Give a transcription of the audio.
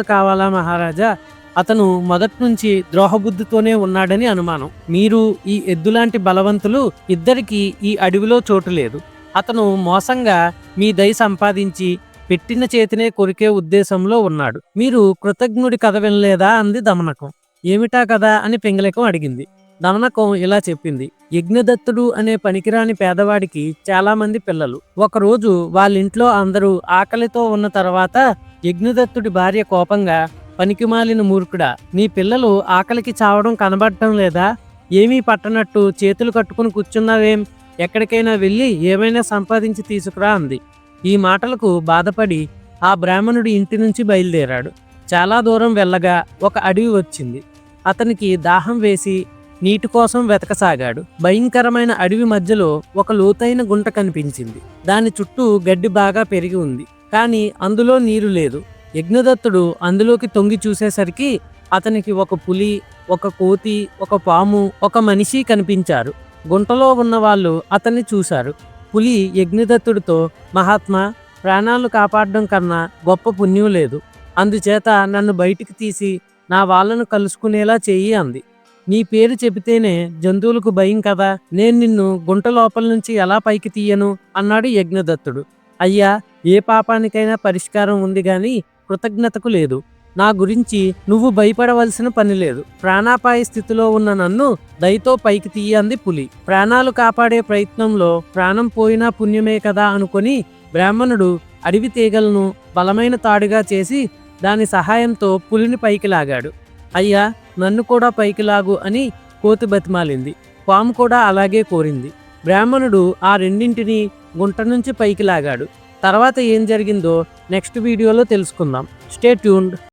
కావాలా మహారాజా? అతను మొదటి నుంచి ద్రోహబుద్ధితోనే ఉన్నాడని అనుమానం. మీరు ఈ ఎద్దులాంటి బలవంతులు ఇద్దరికి ఈ అడవిలో చోటు లేదు. అతను మోసంగా మీ దయ సంపాదించి పెట్టిన చేతినే కొరికే ఉద్దేశంలో ఉన్నాడు. మీరు కృతజ్ఞుడి కథ వినలేదా అంది దమనకం. ఏమిటా కదా అని పింగళకం అడిగింది. దననకం ఇలా చెప్పింది. యజ్ఞదత్తుడు అనే పనికిరాని పేదవాడికి చాలామంది పిల్లలు. ఒకరోజు వాళ్ళింట్లో అందరూ ఆకలితో ఉన్న తర్వాత యజ్ఞదత్తుడి భార్య కోపంగా పనికిమాలిన మూర్ఖుడా నీ పిల్లలు ఆకలికి చావడం కనబడటం లేదా? ఏమీ పట్టనట్టు చేతులు కట్టుకుని కూర్చున్నావేం? ఎక్కడికైనా వెళ్ళి ఏమైనా సంపాదించి తీసుకురా అంది. ఈ మాటలకు బాధపడి ఆ బ్రాహ్మణుడి ఇంటి నుంచి బయలుదేరాడు. చాలా దూరం వెళ్ళగా ఒక అడవి వచ్చింది. అతనికి దాహం వేసి నీటి కోసం వెతకసాగాడు. భయంకరమైన అడవి మధ్యలో ఒక లోతైన గుంట కనిపించింది. దాని చుట్టూ గడ్డి బాగా పెరిగి ఉంది. కానీ అందులో నీరు లేదు. యజ్ఞదత్తుడు అందులోకి తొంగి చూసేసరికి అతనికి ఒక పులి ఒక కోతి ఒక పాము ఒక మనిషి కనిపించారు. గుంటలో ఉన్న వాళ్ళు అతన్ని చూశారు. పులి యజ్ఞదత్తుడితో మహాత్మా ప్రాణాలు కాపాడడం కన్నా గొప్ప పుణ్యం లేదు. అందుచేత నన్ను బయటికి తీసి నా వాళ్ళను కలుసుకునేలా చెయ్యి అంది. నీ పేరు చెబితేనే జంతువులకు భయం కదా? నేను నిన్ను గుంట లోపల నుంచి ఎలా పైకి తీయను? అన్నాడు యజ్ఞదత్తుడు. అయ్యా ఏ పాపానికైనా పరిష్కారం ఉంది గాని కృతజ్ఞతకు లేదు. నా గురించి నువ్వు భయపడవలసిన పని లేదు. ప్రాణాపాయ స్థితిలో ఉన్న నన్ను దయతో పైకి తీయంది పులి. ప్రాణాలు కాపాడే ప్రయత్నంలో ప్రాణం పోయినా పుణ్యమే కదా అనుకొని బ్రాహ్మణుడు అడవి తీగలను బలమైన తాడుగా చేసి దాని సహాయంతో పులిని పైకి లాగాడు. అయ్యా నన్ను కూడా పైకి లాగు అని కోతి బతిమాలింది. పాము కూడా అలాగే కోరింది. బ్రాహ్మణుడు ఆ రెండింటిని గుంట నుంచి పైకి లాగాడు. తర్వాత ఏం జరిగిందో నెక్స్ట్ వీడియోలో తెలుసుకుందాం. Stay tuned.